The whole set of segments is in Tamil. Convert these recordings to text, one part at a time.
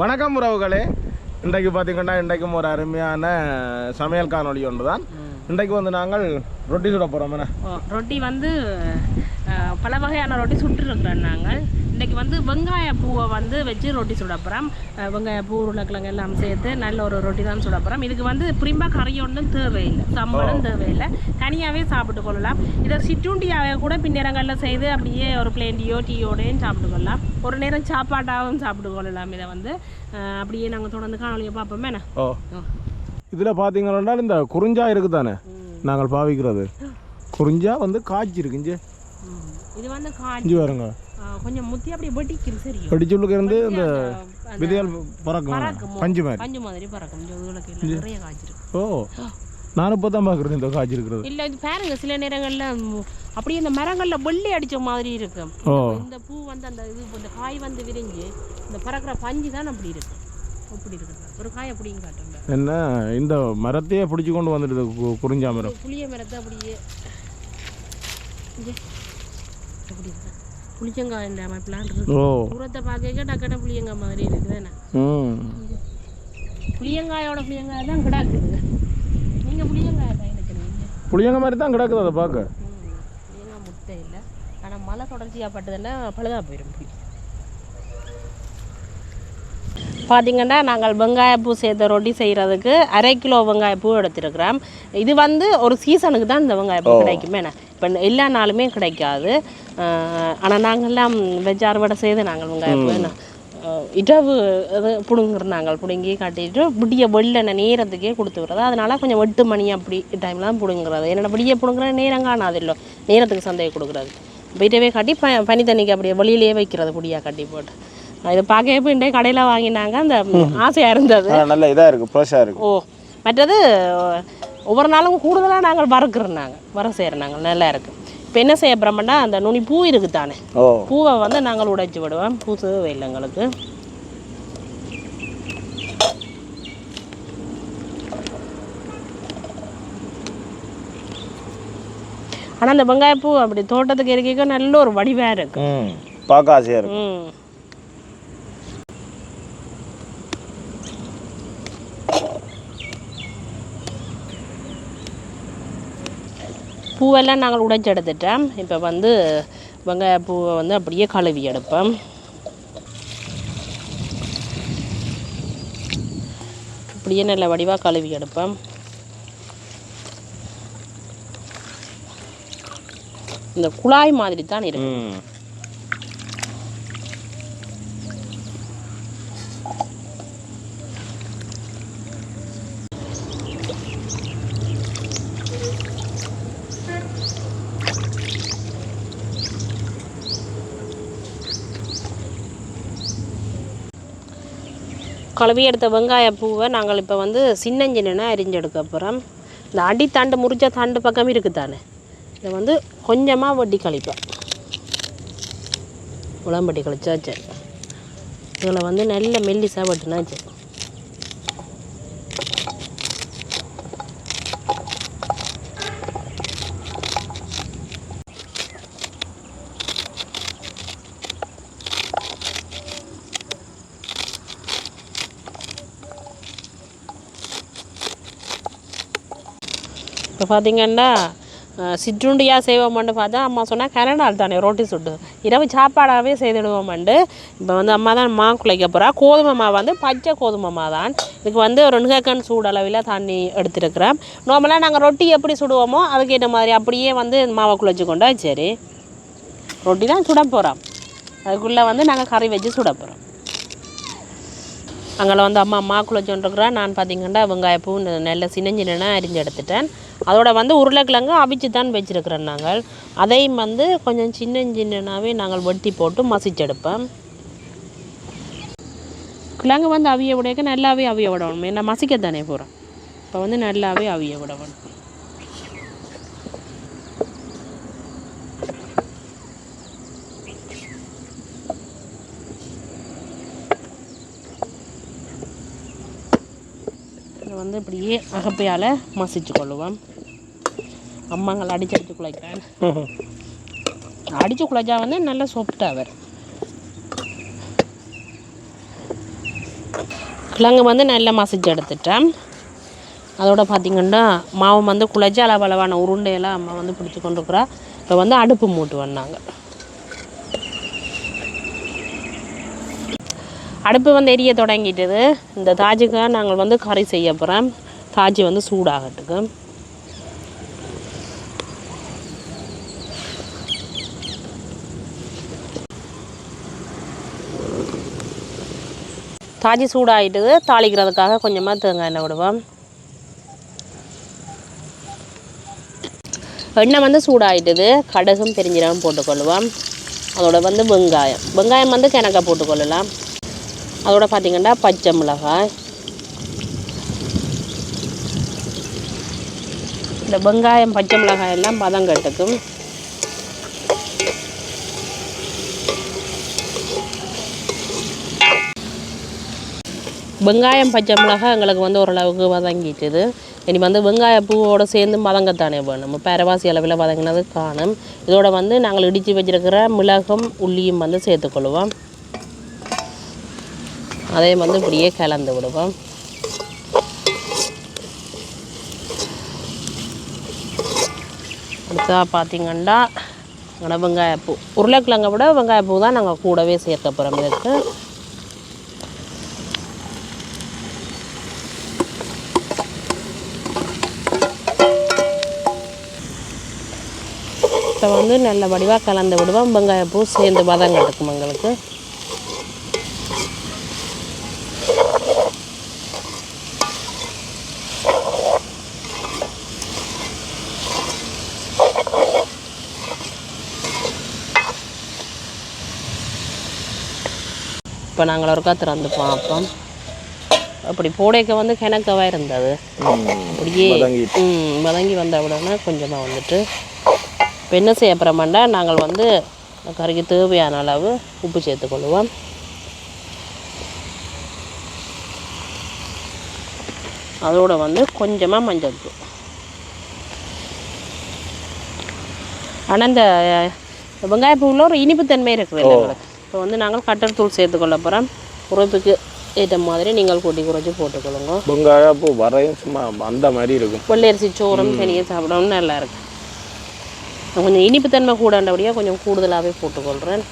வணக்கம் உறவுகளே. இன்றைக்கு பார்த்தீங்கன்னா இன்றைக்கும் ஒரு அருமையான சமையல் காணொளி ஒன்று தான் இன்றைக்கு வந்து நாங்கள் ரொட்டி சுட போகிறோம் என்ன? ரொட்டி வந்து பல வகையான ரொட்டி சுட்டுருக்குறோம் நாங்கள். இன்றைக்கி வந்து வெங்காய பூவை வந்து வச்சு ரொட்டி சுட போகிறோம் வெங்காய பூ உருளைக்கிழங்கு எல்லாம் சேர்த்து நல்ல ஒரு ரொட்டி தான் சுட போகிறோம் இதுக்கு வந்து பிரிம்பா கறி ஒன்றும் தேவையில்லை. சம்பளம் தேவையில்லை. தனியாகவே சாப்பிட்டு கொள்ளலாம். இதை சிற்றுண்டியாவே கூட பின்னேரங்களில் செய்து அப்படியே ஒரு பிளேண்டியோ டீயோடையும் சாப்பிட்டு கொள்ளலாம். ஒரு நேரம் சாப்பாட்டாகவும் சாப்பிட்டு கொள்ளலாம் இதை வந்து. அப்படியே நாங்கள் தொடர்ந்து காணொலியை பார்ப்போமே இதில் பார்த்தீங்கன்னா இந்த குறிஞ்சா இருக்குது தானே நாங்கள் பாவிக்கிறது. குறிஞ்சா வந்து காய்ச்சி இருக்கு இஞ்சி. இது வந்து காஞ்சி. வருங்க கொஞ்சம் முத்தி அப்படியே வெட்டிக்குது சரியும் வெடிச்சுள்ளுக்கு இருந்து அந்த விதைகள் பறக்கும். பஞ்சு மாதிரி. பஞ்சு மாதிரி பறக்கும். நிறைய காய்ச்சிருக்கு. ஓ நான் இப்போ தான் பார்க்குறது இந்த காய்ச்சி இருக்கிறது இல்ல இது பாருங்க சில நேரங்கள்ல அப்படியே இந்த மரங்கள்ல வெள்ளை அடிச்ச மாதிரி இருக்கும் இந்த பூ வந்து அந்த இது இந்த காய் வந்து விரிஞ்சு இந்த பறக்கிற பஞ்சு தான் அப்படி இருக்கு. அப்படி இருக்கு ஒரு காய் அப்படியும் காட்டுங்க என்ன இந்த மரத்தையே பிடிச்சி கொண்டு வந்துடுது குறிஞ்சா மரம். புளிய மரத்தை அப்படியே புளிச்சங்காய் இந்த இருக்கு. தூரத்தை பார்க்க டக்குன புளியங்காய் மாதிரி இருக்குது என்ன? ம். புளியங்காயோட புளியங்காய் தான் கிடாக்குது. நீங்க புளியங்காய் தான் நினைக்கிறீங்க புளியங்க மாதிரி தான் கிடக்குது அதை பார்க்க. தேங்காய் முட்டை இல்லை. ஆனால் மழை தொடர்ச்சியாக பட்டதுன்னா பழுதாக போயிடும் புளி. பார்த்தீங்கன்னா நாங்கள் வெங்காயப்பூ சேர்த்த ரொட்டி செய்கிறதுக்கு அரை கிலோ வெங்காயப்பூ எடுத்துருக்குறோம். இது வந்து ஒரு சீசனுக்கு தான் இந்த வெங்காயப்பூ கிடைக்குமே இப்போ எல்லா நாளுமே கிடைக்காது. ஆனால் நாங்கள்லாம் வெஜ் அறுவடை செய்து நாங்கள் வெங்காயப்பூ என்ன இது பிடுங்குற நாங்கள் பிடுங்கி கட்டிட்டு விடிய வெள்ளெண்ணெய் நேரத்துக்கே கொடுத்து விடுறது. அதனால கொஞ்சம் எட்டு மணி அப்படி டைமில் தான் பிடுங்குறது. என்னென்ன விடிய பிடுங்குற நேரம் காணாது இல்லை நேரத்துக்கு சந்தையை கொடுக்குறது. வீட்டவே கட்டி ப பனி தண்ணிக்கு அப்படியே வெளியிலேயே வைக்கிறது புடியாக கட்டி போட்டு. இது பார்க்கவே இப்போ இன்றைய கடையில் வாங்கினாங்க. அந்த ஆசையாக இருந்தது. நல்ல இதாக இருக்குது ஃப்ரெஷ்ஷாக இருக்குது ஓ மற்றது ஒவ்வொரு நாளும் கூடுதலாக நாங்கள் வறுக்கிறோம் நாங்கள் வர செய்கிறோம் நாங்கள் நல்லா இருக்குது இப்போ என்ன செய்ய போகிறோம்னா அந்த நுனி பூ இருக்குது தானே பூவை வந்து நாங்கள் உடைச்சி விடுவோம். பூ தேவையில்லை எங்களுக்கு. ஆனால் அந்த வெங்காயப்பூ அப்படி தோட்டத்துக்கு இருக்க நல்ல ஒரு வடிவாக இருக்கு. பார்க்க ஆசையாக இருக்கு. பூவெல்லாம் நாங்கள் உடைச்சி எடுத்துட்டோம் இப்போ வந்து வெங்காய பூவை வந்து அப்படியே கழுவி எடுப்போம். அப்படியே நல்ல வடிவாக கழுவி எடுப்போம். இந்த குழாய் மாதிரி தான் இருக்கும் கழுவி எடுத்த வெங்காய பூவை நாங்கள் இப்போ வந்து சின்னஞ்சின்னா அரிஞ்செடுக்க போகிறோம். இந்த அடித்தண்டு முறிஞ்ச தாண்டு பக்கம் இருக்குது தானே இதை வந்து கொஞ்சமாக வட்டி கழிப்பேன் உளம்பட்டி கழிச்சாச்சு. இதில் வந்து நல்ல மெல்லிசாக வட்டினாச்சு. பார்த்தீங்கன்னா சிற்றுண்டியாக செய்வோம்னு பார்த்தா அம்மா சொன்னால் கரண்டால் தானே ரொட்டி சுட்டு. இரவு சாப்பாடாகவே செய்துடுவோம்ண்டு. இப்போ வந்து அம்மா தான் மா குலைக்க போகிறா கோதுமை மாவு வந்து பச்சை கோதுமை மாவு தான் இதுக்கு வந்து ஒரு நிகக்கன் சூடளவில் தண்ணி எடுத்துருக்குறேன். நார்மலாக நாங்கள் ரொட்டி எப்படி சுடுவோமோ அதுக்கேற்ற மாதிரி அப்படியே வந்து மாவை குழைச்சி கொண்டா சரி. ரொட்டி தான் சுட போகிறோம் அதுக்குள்ளே வந்து நாங்கள் கறி வச்சு சுட போகிறோம் அங்கே வந்து அம்மா மா குளிச்சோன்ட்ருக்குறேன் நான் பார்த்தீங்கன்னா வெங்காயப்பூ நல்ல சின்னஞ்சின்னா அரிஞ்சு எடுத்துட்டேன். அதோட வந்து உருளைக்கிழங்கு அவிச்சு தான் வச்சுருக்கிறோம் நாங்கள். அதையும் வந்து கொஞ்சம் சின்ன சின்னனாவே நாங்கள் வெட்டி போட்டு மசிச்செடுப்போம். கிழங்கு வந்து அவிய விடையக்க நல்லாவே அவிய விடணும். ஏன்னா மசிக்க தானே போகிறோம் இப்போ வந்து நல்லாவே அவிய விடணும் இதை வந்து இப்படியே அகப்பையால் மசிச்சு கொள்ளுவோம் அம்மாங்களை அடிச்சு அடிச்சு குழைக்கிறேன் அடித்து குழைச்சா வந்து நல்லா சாஃப்டாக வரும் கிழங்கு வந்து நல்லா மசிச்சு எடுத்துட்டேன். அதோட பார்த்திங்கன்னா மாவு வந்து குழைச்சி அளவளவான உருண்டையெல்லாம் அம்மா வந்து பிடிச்சி கொண்டுருக்குறா. இப்போ வந்து அடுப்பு மூட்டு வந்தாங்க அடுப்பு வந்து எரிய தொடங்கிட்டது. இந்த தாஜுக்காக நாங்கள் வந்து கறி செய்ய போகிறோம் தாஜி வந்து சூடாகட்டுக்கு. தாஜி சூடாகிட்டுது தாளிக்கிறதுக்காக கொஞ்சமாக தேங்காய் எண்ணெய் விடுவோம். எண்ணெய் வந்து சூடாகிட்டது கடுகும் பெருஞ்சீரகம் போட்டுக்கொள்ளுவோம் அதோட வந்து வெங்காயம். வெங்காயம் வந்து கிணக்க போட்டுக்கொள்ளலாம். அதோட பார்த்திங்கன்னா பச்சை மிளகாய். இந்த வெங்காயம் பச்சை மிளகாய் எல்லாம் பதம் கட்டுக்கும் வெங்காயம் பச்சை மிளகாய் எங்களுக்கு வந்து ஓரளவுக்கு வதங்கிட்டுது. இனி வந்து வெங்காய பூவோட சேர்ந்து வதங்கத்தானே வேணும். பேரவாசி அளவில் வதங்கினது காணும். இதோட வந்து நாங்கள் இடித்து வச்சிருக்கிற மிளகும் உள்ளியும் வந்து சேர்த்துக்கொள்வோம். அதே வந்து இப்படியே கலந்து விடுவோம். அடுத்தா பார்த்தீங்கன்னா வெங்காயப்பூ. உருளைக்கிழங்கை விட வெங்காயப்பூ தான் நாங்கள் கூடவே சேர்க்க போகிறோம் இதுக்கு. இப்போ வந்து நல்ல வடிவாக கலந்து விடுவோம். வெங்காயப்பூ சேர்ந்து வதங்க எடுக்கும் எங்களுக்கு இப்போ நாங்கள் ஒருக்கா திறந்து பார்ப்போம் அப்படி போடைக்க வந்து கிணக்கவா இருந்தது. அப்படியே. ம் வதங்கி வந்த உடனே கொஞ்சமாக வந்துட்டு இப்போ என்ன செய்ய போகிறோம்னா நாங்கள் வந்து கறிக்கு தேவையான அளவு உப்பு சேர்த்துக்கொள்வோம் அதோட வந்து கொஞ்சமாக மஞ்சள் தூள். ஆனால் இந்த வெங்காயப்பூவில் ஒரு இனிப்புத்தன்மை இருக்குது இப்போ வந்து நாங்கள் கட்டர் தூள் சேர்த்துக்கொள்ள போகிறோம். உரைப்புக்கு ஏற்ற மாதிரி நீங்கள் கூட்டி குறைச்சி போட்டுக்கொள்ளுங்க. வெங்காயம் பூ வரையும் சும்மா அந்த மாதிரி இருக்கும். வெள்ளரிசி சோறும் தனியாக சாப்பிடவும் நல்லா இருக்கு. நான் கொஞ்சம் இனிப்புத்தன்மை கூடண்டபடியாக கொஞ்சம் கூடுதலாகவே போட்டுக்கொள்கிறேன்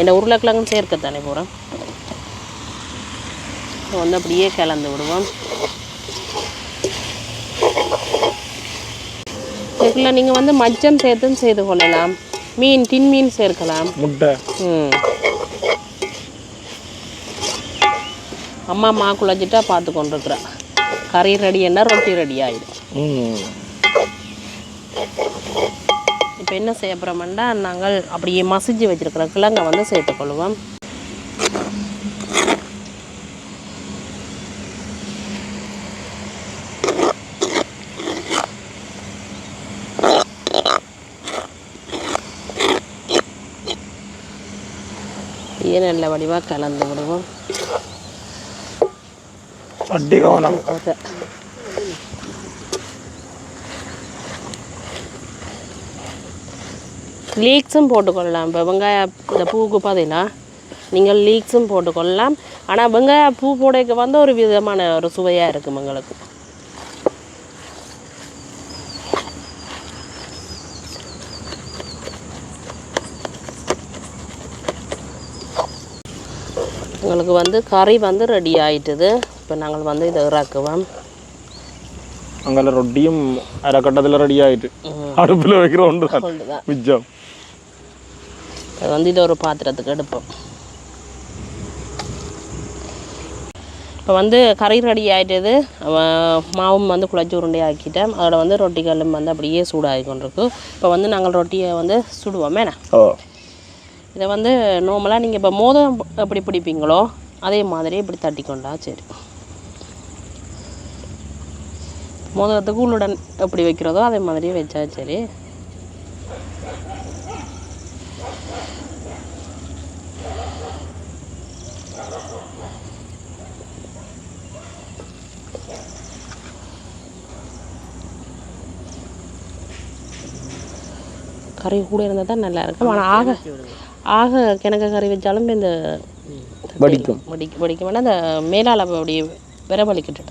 என்ன உருளைக்கிழங்கும் சேர்க்கத்தானே போகிறேன் வந்து அப்படியே கலந்து விடுவோம். இதுக்குள்ள நீங்கள் வந்து மச்சம் சேர்த்தும் செய்து கொள்ளலாம். மீன் டின் மீன் சேர்க்கலாம். முட்டை. ம். அம்மா மா குழச்சிட்டா பார்த்து கொண்டிருக்குறா. கறி ரெடி என்ன ரொட்டி ரெடி ஆகிடும் இப்போ என்ன செய்ய போகிறோம்னா நாங்கள் அப்படியே மசிச்சு வச்சிருக்கிற கிழங்கை வந்து சேர்த்துக்கொள்வோம் இதே நல்ல வடிவாக கலந்து விடுவோம். அடி கவனம் அதை லீக்ஸும் போட்டுக்கொள்ளலாம். இப்போ வெங்காய இந்த பூவுக்கு பார்த்தீங்கன்னா நீங்கள் லீக்ஸும் போட்டுக்கொள்ளலாம். ஆனால் வெங்காய பூ போடைக்கு வந்து ஒரு விதமான ஒரு சுவையாக இருக்கும் எங்களுக்கு. எங்களுக்கு வந்து கறி வந்து ரெடி ஆயிட்டுது. இப்போ நாங்கள் வந்து இதை இறக்குவோம். அங்கே ரொட்டியும் அரைக்கட்டத்தில் ரெடி ஆயிட்டு அடுப்பில் வைக்கிற ஒன்று தான் கொண்டுதான் மிச்சம். அது வந்து இதை ஒரு பாத்திரத்துக்கு எடுப்போம். இப்போ வந்து கறி ரெடி ஆகிட்டது மாவும் வந்து குழச்சி உருண்டை ஆக்கிட்டேன். அதோட வந்து ரொட்டி கல்லும் வந்து அப்படியே சூடாகி கொண்டிருக்கு. இப்போ வந்து நாங்கள் ரொட்டியை வந்து சுடுவோமே. ஓ. இதை வந்து நார்மலாக நீங்கள் இப்போ மோதம் எப்படி பிடிப்பீங்களோ அதே மாதிரி இப்படி தட்டி கொண்டா சரி. மோதகத்துக்கு உள்ளுடன் எப்படி வைக்கிறதோ அதே மாதிரியே வச்சா சரி. கறி கூட இருந்தால் தான் நல்லா இருக்கும். ஆனால் ஆக ஆக கிணக்க கறி வச்சாலும் இந்த வடிக்கும். வடி வடிக்க வேணா அந்த மேலால் அப்படி விர வலிக்கிட்டு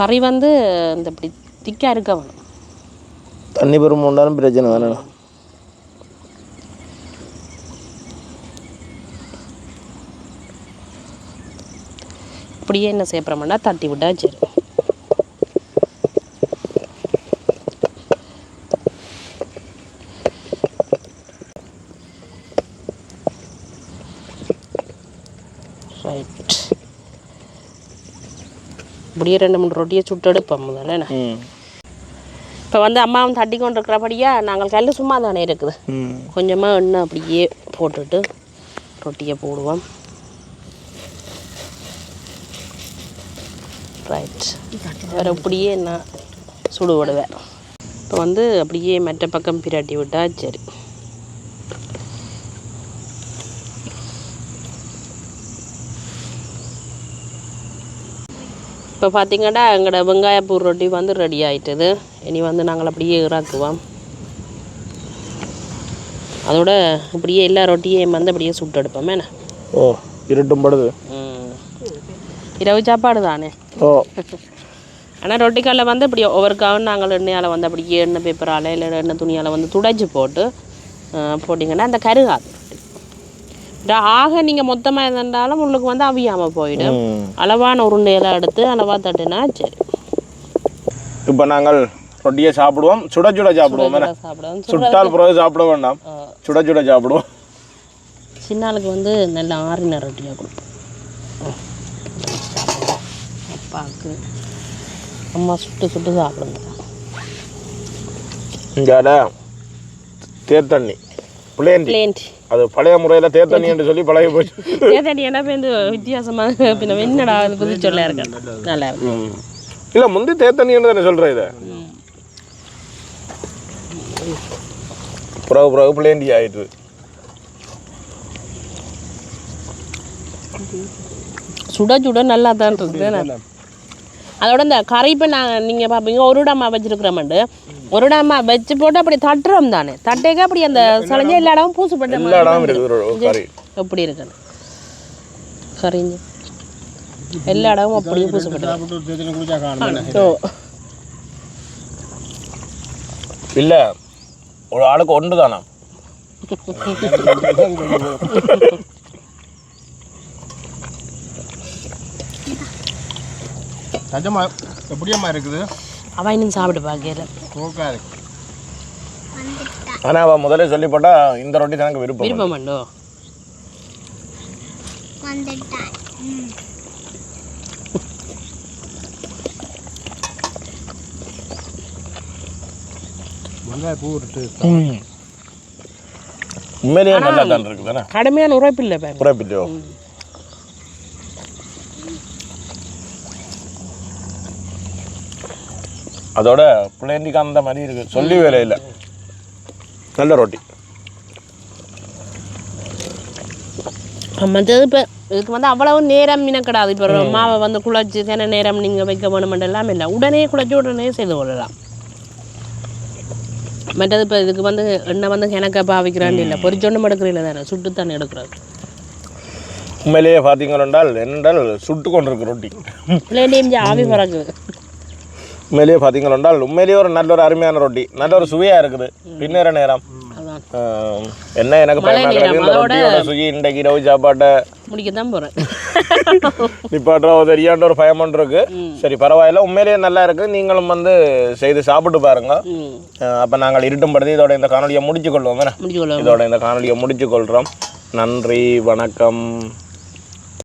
கறி வந்து இந்த இப்படி திக்காக இருக்க வேணும் தண்ணி பெரும் உண்டாலும் பிரச்சனை தானே. இப்படியே என்ன செய்யப்படுறோம்னா தட்டி விட்டா சரி ரைட் இப்படியே ரெண்டு மூணு ரொட்டியை சுட்டு எடுப்போம் முதல்ல இப்போ வந்து அம்மாவும் தட்டி கொண்டு இருக்கிறபடியா நாங்கள் கல் சும்மா தானே இருக்குது கொஞ்சமாக எண்ணெய் அப்படியே போட்டுட்டு ரொட்டியை போடுவோம். ரைட் வேறு அப்படியே நான் சுடு விடுவேன் இப்போ வந்து அப்படியே மெட்ட பக்கம் பிரட்டி விட்டா சரி. இப்போ பார்த்தீங்கன்னா எங்களோட வெங்காயப்பூ ரொட்டி வந்து ரெடி ஆயிட்டுது. இனி வந்து நாங்கள் அப்படியே இறக்குவோம். அதோட இப்படியே எல்லா ரொட்டியையும் வந்து அப்படியே சுட்டு எடுப்போம். என்ன? ஓ இருட்டும் படுது. இரவு சாப்பாடு தானே? ஓ. ஆனால் ரொட்டிக்கல்ல வந்து இப்படி ஒவ்வொருக்காவும் நாங்கள் எண்ணெயால் வந்து அப்படியே எண்ணெய் பேப்பரால் இல்லை எண்ணெய் துணியால் வந்து துடைச்சி போட்டு போட்டிங்கன்னா அந்த கருகாது. ஆக நீங்கள் மொத்தமாக இருந்தாலும் உங்களுக்கு வந்து அவியாமல் போயிடும். அளவான உருண்டையெல்லாம் எடுத்து அளவாக தட்டுனா சரி. இப்போ நாங்கள் ரொட்டியை சாப்பிடுவோம். சுட சுட சாப்பிடுவோம். சுட்டால் பிறகு சாப்பிட வேண்டாம். சுட சுட சாப்பிடுவோம். சின்ன ஆளுக்கு வந்து நல்ல ஆறின ரொட்டியாக கொடுப்போம். அப்பாவுக்கு அம்மா சுட்டு சுட்டு சாப்பிடுங்க. இங்கே தேத்தண்ணி பிளேண்டி. பிளேன்ட் அது பழைய முறையில் தேத்தண்ணி என்று சொல்லி பழகி போச்சு. ஏதாடி என்ன பேருந்து வித்தியாசமாக பின்ன என்னடா அது புது சொல்ல இருக்கேன் நல்லா இருக்கு. இல்லை முந்தி தேத்தண்ணி என்று தானே சொல்கிற இதை? பிறகு பிறகு பிளேண்டி ஆயிட்டு சுட சுட நல்லா தான் இருக்குது? அதோட இந்த கறி இப்போ நான் நீங்கள் பார்ப்பீங்க ஒரு இடமா வச்சிருக்கிறோம்ண்டு. ஒரு இடமா வச்சு போட்டு அப்படி தட்டுறோம் தானே. தட்டேக்க அப்படி அந்த சளைஞ்ச எல்லா இடமும் ஒரு கறி. எப்படி இருக்குன்னு. கறிஞ்சு. எல்லா இடமும் அப்படியே பூசப்பட்டு இல்லை ஒரு ஆளுக்கு ஒன்று தானா? நிஜமா எப்படியம்மா இருக்குது? அவன் இன்னும் சாப்பிட்டு பார்க்கல. சூப்பரா இருக்கு. ஆனால் அவள் முதல்ல சொல்லி போட்டா இந்த ரொட்டி தான் எனக்கு விருப்பம். விருப்பம் உண்டோ? வெங்காய பூ. உண்மையிலேயே நல்லா தான் இருக்குது தானே? கடுமையான உரைப்பு இல்லை பாருங்க குறைப்பிட்டோ அதோட பிள்ளைண்டிக்கு அந்த மாதிரி இருக்கு. சொல்லி வேலை இல்லை. நல்ல ரொட்டி. மற்றது இப்போ இதுக்கு வந்து அவ்வளவு நேரம் மினக்கிடாது இப்போ மாவை வந்து குழச்சி தின நேரம் நீங்கள் வைக்க வேணுமென்று எல்லாம் இல்லை. உடனே குழச்சி உடனே செய்து கொள்ளலாம். மற்றது இப்போ இதுக்கு வந்து எண்ணெய் வந்து கிணக்க பாவிக்கிறான்னு இல்லை. பொரிச்சொன்னும் எடுக்கிறீங்கள தானே? சுட்டு தானே எடுக்கிறது. உண்மையிலேயே பார்த்தீங்கன்னா என்றால் சுட்டு கொண்டிருக்கு ரொட்டி. ஆவி பறக்குது. உண்மையிலேயே பார்த்தீங்கன்னா உண்மையிலேயே ஒரு நல்ல ஒரு அருமையான ரொட்டி. நல்ல ஒரு சுவையாக இருக்குது. பின்னேற நேரம். என்ன எனக்கு பயமா ரொட்டியோட சுகி இன்றைக்கு இரவு சாப்பாட்டை முடிக்க தான் போகிறேன் நிப்பாட்டுற ஒரு தெரியாண்ட ஒரு பயமன் இருக்கு சரி பரவாயில்ல. உண்மையிலேயே நல்லா இருக்கு. நீங்களும் வந்து செய்து சாப்பிட்டு பாருங்க. அப்ப நாங்கள் இருட்டும்படுத்தி இதோட இந்த காணொலியை முடிச்சு கொள்வோம் இதோட இந்த காணொலியை முடிச்சு கொள்றோம் நன்றி வணக்கம்.